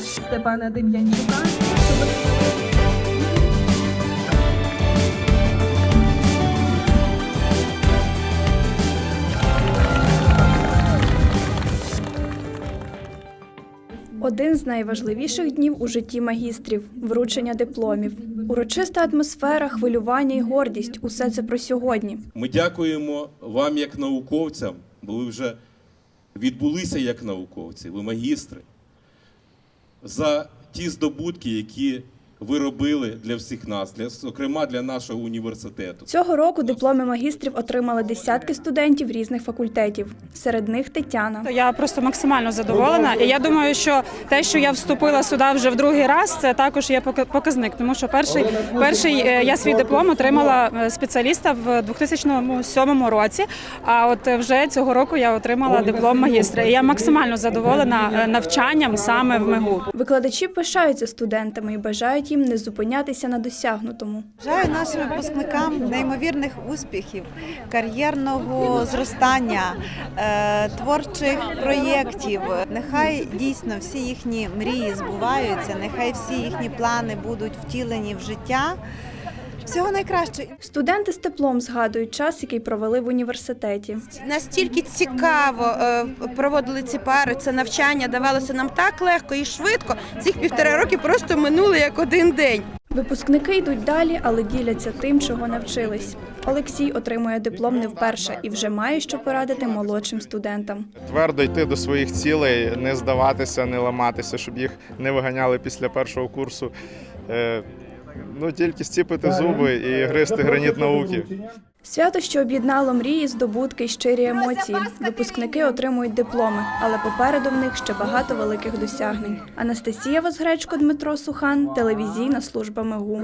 Степана Дем'янчука. Один з найважливіших днів у житті магістрів вручення дипломів. Урочиста атмосфера, хвилювання і гордість усе це про сьогодні. Ми дякуємо вам як науковцям, бо ви вже відбулися як науковці, ви магістри, за ті здобутки, які ви робили для всіх нас, для, зокрема для нашого університету. Цього року дипломи магістрів отримали десятки студентів різних факультетів. Серед них Тетяна. Я просто максимально задоволена. І я думаю, що те, що я вступила сюди вже в другий раз, це також є пока- показник. Тому що перший, перший е, я свій диплом отримала е, спеціаліста в 2007 році. А от е, вже цього року я отримала диплом магістра. І я максимально задоволена навчанням саме в МИГУ. Викладачі пишаються студентами і бажають їм не зупинятися на досягнутому. Бажаю нашим випускникам неймовірних успіхів, кар'єрного зростання, е, творчих проєктів. Нехай дійсно всі їхні мрії збуваються, нехай всі їхні плани будуть втілені в життя. Всього найкращого. Студенти з теплом згадують час, який провели в університеті. Настільки цікаво е, проводили ці пари, це навчання давалося нам так легко і швидко. Цих півтора роки просто минули як один день. Випускники йдуть далі, але діляться тим, чого навчились. Олексій отримує диплом не вперше і вже має що порадити молодшим студентам. твердо йти до своїх цілей, не здаватися, не ламатися, щоб їх не виганяли після першого курсу. Ну, тільки зціпити зуби і гризти граніт науки. Свято, що об'єднало мрії, здобутки й щирі емоції. Випускники отримують дипломи, але попереду в них ще багато великих досягнень. Анастасія Возгречко, Дмитро Сухан, телевізійна служба МИГУ.